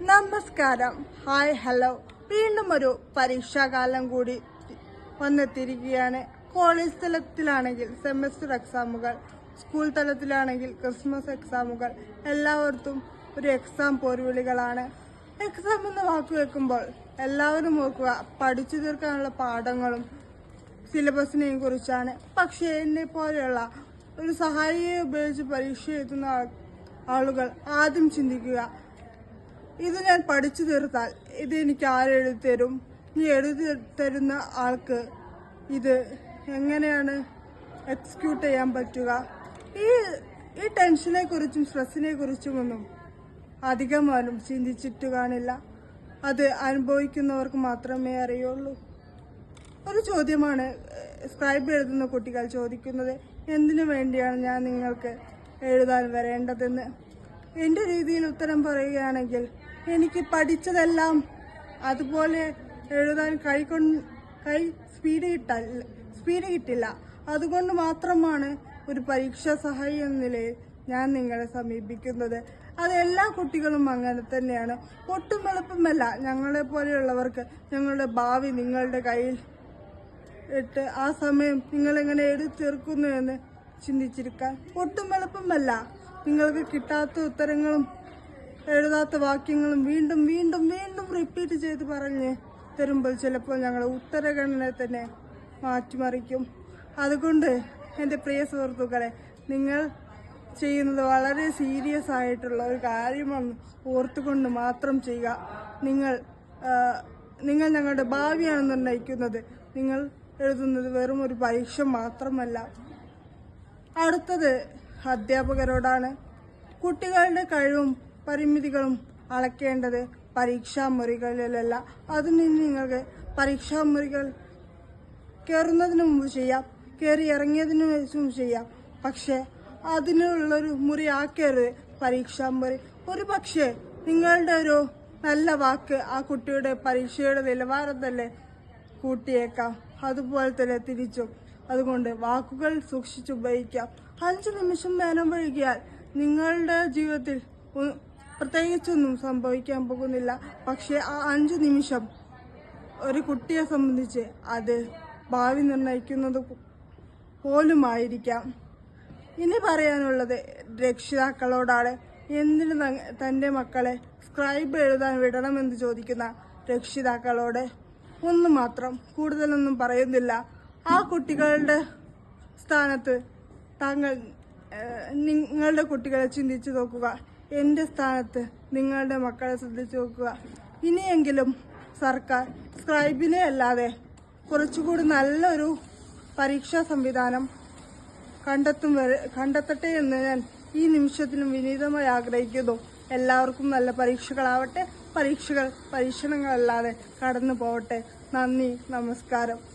നമസ്കാരം. Hi hello വീണ്ടും ഒരു പരീക്ഷാകാലം കൂടി വന്നെത്തിയിരിക്കുകയാണ്. കോളേജ് തലത്തിലാണെങ്കിൽ സെമസ്റ്റർ എക്സാമുകൾ സ്കൂൾ തലത്തിലാണെങ്കിൽ ക്രിസ്മസ് എക്സാമുകൾ എല്ലാവർക്കും ഒരു എക്സാം പോർവിളികളാണ് എക്സാം എന്ന് വാക്ക് വെക്കുമ്പോൾ എല്ലാവരും ഓർക്കുക പഠിച്ചു തീർക്കാനുള്ള പാഠങ്ങളും സിലബസിനെയും കുറിച്ചാണ്. പക്ഷേ എന്നെ പോലെയുള്ള ഒരു സഹായിയെ ഉപയോഗിച്ച് പരീക്ഷ എഴുതുന്ന ആളുകൾ ആദ്യം ചിന്തിക്കുക ഇത് ഞാൻ പഠിച്ചു തീർത്താൽ ഇത് എനിക്ക് ആരെഴുതി തരും? നീ എഴുതി തരുന്ന ആൾക്ക് ഇത് എങ്ങനെയാണ് എക്സിക്യൂട്ട് ചെയ്യാൻ പറ്റുക? ഈ ഈ ടെൻഷനെ കുറിച്ചും സ്ട്രെസ്സിനെ കുറിച്ചുമൊന്നും അധികമാരും ചിന്തിച്ചിട്ട് കാണില്ല. അത് അനുഭവിക്കുന്നവർക്ക് മാത്രമേ അറിയുള്ളൂ. ഒരു ചോദ്യമാണ് സ്ക്രൈബ് എഴുതുന്ന കുട്ടികൾ ചോദിക്കുന്നത് എന്തിനു വേണ്ടിയാണ് ഞാൻ നിങ്ങൾക്ക് എഴുതാൻ വരേണ്ടതെന്ന്? എന്റെ രീതിയിൽ ഉത്തരം പറയുകയാണെങ്കിൽ എനിക്ക് പഠിച്ചതെല്ലാം അതുപോലെ എഴുതാൻ കൈ കൊണ്ട് കൈ സ്പീഡ് കിട്ട സ്പീഡ് കിട്ടില്ല. അതുകൊണ്ട് മാത്രമാണ് ഒരു പരീക്ഷാ സഹായി എന്ന നിലയിൽ ഞാൻ നിങ്ങളെ സമീപിക്കുന്നത്. അത് എല്ലാ കുട്ടികളും അങ്ങനെ തന്നെയാണ്. ഒട്ടും എളുപ്പമല്ല. ഞങ്ങളെ പോലെയുള്ളവർക്ക് ഞങ്ങളുടെ ഭാവി നിങ്ങളുടെ കയ്യിൽ ഇട്ട് ആ സമയം നിങ്ങളെങ്ങനെ എഴുതി തീർക്കുന്നു എന്ന് ചിന്തിച്ചിരിക്കാൻ ഒട്ടും എളുപ്പമല്ല. നിങ്ങൾക്ക് കിട്ടാത്ത ഉത്തരങ്ങളും എഴുതാത്ത വാക്യങ്ങളും വീണ്ടും വീണ്ടും വീണ്ടും റിപ്പീറ്റ് ചെയ്ത് പറഞ്ഞ് തരുമ്പോൾ ചിലപ്പോൾ ഞങ്ങൾ ഉത്തരഗണനെ തന്നെ മാറ്റിമറിക്കും. അതുകൊണ്ട് എന്റെ പ്രിയ സുഹൃത്തുക്കളെ നിങ്ങൾ ചെയ്യുന്നത് വളരെ സീരിയസ് ആയിട്ടുള്ള ഒരു കാര്യമാണ് ഓർത്തുകൊണ്ട് മാത്രം ചെയ്യുക. നിങ്ങൾ നിങ്ങൾ ഞങ്ങളുടെ ഭാവിയാണ് നിർണയിക്കുന്നത്. നിങ്ങൾ എഴുതുന്നത് വെറും ഒരു പരീക്ഷ മാത്രമല്ല. അടുത്തത് അധ്യാപകരോടാണ്. കുട്ടികളുടെ കഴിവും പരിമിതികളും അളക്കേണ്ടത് പരീക്ഷാ മുറികളിലല്ല. അതിന് നിങ്ങൾക്ക് പരീക്ഷാ മുറികൾ കയറുന്നതിന് മുമ്പ് ചെയ്യാം. കയറി ഇറങ്ങിയതിന് മുമ്പ് ചെയ്യാം. പക്ഷെ അതിനുള്ളൊരു മുറി ആക്കരുത് പരീക്ഷാ മുറി. ഒരു പക്ഷേ നിങ്ങളുടെ ഒരു നല്ല വാക്ക് ആ കുട്ടിയുടെ പരീക്ഷയുടെ നിലവാരം തന്നെ കൂട്ടിയേക്കാം. അതുപോലെ തന്നെ തിരിച്ചും. അതുകൊണ്ട് വാക്കുകൾ സൂക്ഷിച്ചുപയോഗിക്കാം അഞ്ച് നിമിഷം നേരം വഴുകിയാൽ നിങ്ങളുടെ ജീവിതത്തിൽ പ്രത്യേകിച്ചൊന്നും സംഭവിക്കാൻ പോകുന്നില്ല. പക്ഷേ ആ അഞ്ച് നിമിഷം ഒരു കുട്ടിയെ സംബന്ധിച്ച് അത് ഭാവി നിർണയിക്കുന്നത് പോലുമായിരിക്കാം. ഇനി പറയാനുള്ളത് രക്ഷിതാക്കളോടാണ്. എന്തിന് തന്റെ മക്കളെ സ്ക്രൈബ് എഴുതാൻ വിടണമെന്ന് ചോദിക്കുന്ന രക്ഷിതാക്കളോട് ഒന്ന് മാത്രം കൂടുതലൊന്നും പറയുന്നില്ല. ആ കുട്ടികളുടെ സ്ഥാനത്ത് താങ്കൾ നിങ്ങളുടെ കുട്ടികളെ ചിന്തിച്ചു നോക്കുക. എന്റെ സ്ഥാനത്ത് നിങ്ങളുടെ മക്കളെ ശ്രദ്ധിച്ചു നോക്കുക. ഇനിയെങ്കിലും സർക്കാർ സ്ക്രൈബിനെ അല്ലാതെ കുറച്ചുകൂടി നല്ലൊരു പരീക്ഷാ സംവിധാനം കണ്ടെത്തും വരെ കണ്ടെത്തട്ടെ എന്ന് ഞാൻ ഈ നിമിഷത്തിലും വിനീതമായി ആഗ്രഹിക്കുന്നു. എല്ലാവർക്കും നല്ല പരീക്ഷകളാവട്ടെ. പരീക്ഷകൾ പരീക്ഷണങ്ങളല്ലാതെ കടന്നു പോവട്ടെ നന്ദി നമസ്കാരം.